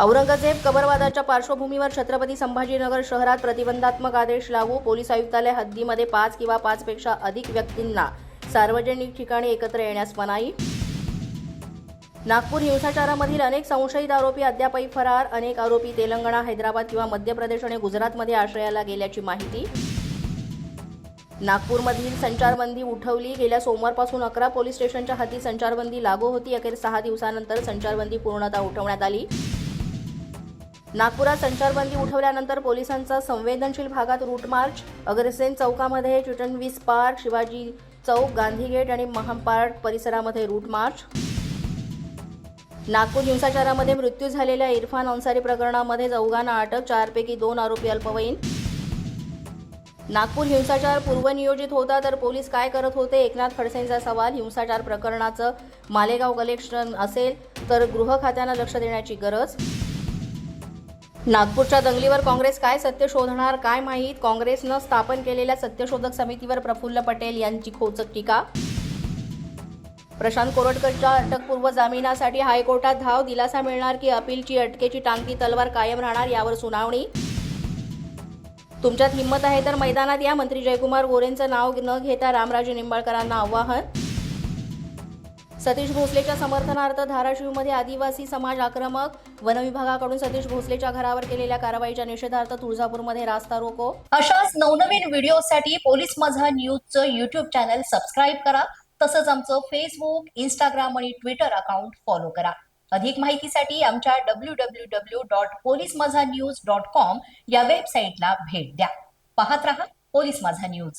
औरंगजेब कबरवादाच्या पार्श्वभूमीवर छत्रपती संभाजीनगर शहरात प्रतिबंधात्मक आदेश लागू. पोलीस आयुक्तालय हद्दीमध्ये पाच किंवा पाचपेक्षा अधिक व्यक्तींना सार्वजनिक ठिकाणी एकत्र येण्यास मनाई. नागपूर हिंसाचारामधील अनेक संशयित आरोपी अद्यापही फरार. अनेक आरोपी तेलंगणा हैदराबाद किंवा मध्य प्रदेश आणि गुजरातमध्ये आश्रयाला गेल्याची माहिती. नागपूरमधील संचारबंदी उठवली. गेल्या सोमवारपासून अकरा पोलीस स्टेशनच्या हाती संचारबंदी लागू होती. अखेर सहा दिवसानंतर संचारबंदी पूर्णतः उठवण्यात आली. नागपुरात संचारबंदी उठवल्यानंतर पोलिसांचा संवेदनशील भागात रूट मार्च अग्रसेन चौकामध्ये चिटणवीस पार्क शिवाजी चौक गांधी गेट आणि महापार्क परिसरामध्ये रूट मार्च. नागपूर हिंसाचारामध्ये मृत्यू झालेल्या इरफान अन्सारी प्रकरणामध्ये चौघांना अटक चारपैकी दोन आरोपी अल्पवयीन. नागपूर हिंसाचार पूर्वनियोजित होता तर पोलीस काय करत होते? एकनाथ खडसेंचा सवाल हिंसाचार प्रकरणाचं मालेगाव कलेक्शन असेल तर गृह खात्यानं लक्ष देण्याची गरज? नागपूरच्या दंगलीवर काँग्रेस काय सत्य शोधणार काय माहीत? काँग्रेसनं स्थापन केलेल्या सत्यशोधक समितीवर प्रफुल्ल पटेल यांची खोचक टीका? प्रशांत कोरटकरच्या अटकपूर्व जामिनासाठी हायकोर्टात धाव दिलासा मिळणार की अपीलची अटकेची टांगती तलवार कायम राहणार यावर सुनावणी? तुमच्यात हिंमत आहे तर मैदानात या मंत्री जयकुमार गोरेंचं नाव न घेता रामराजे निंबाळकरांना आवाहन? सतीश भोसलेच्या समर्थनार्थ धाराशिवमध्ये आदिवासी समाज आक्रमक वनविभागाकडून सतीश भोसलेच्या घरावर केलेल्या कारवाईच्या निषेधार्थ तुळजापूरमध्ये रास्ता रोको. अशाच नवनवीन व्हिडिओसाठी पोलीस माझा न्यूजचं युट्यूब चॅनल सबस्क्राईब करा. तसंच आमचं फेसबुक इंस्टाग्राम आणि ट्विटर अकाउंट फॉलो करा. अधिक माहितीसाठी आमच्या W W W dot police माझा न्यूज डॉट कॉम या वेबसाईटला भेट द्या. पाहत रहा पोलीस माझा न्यूज.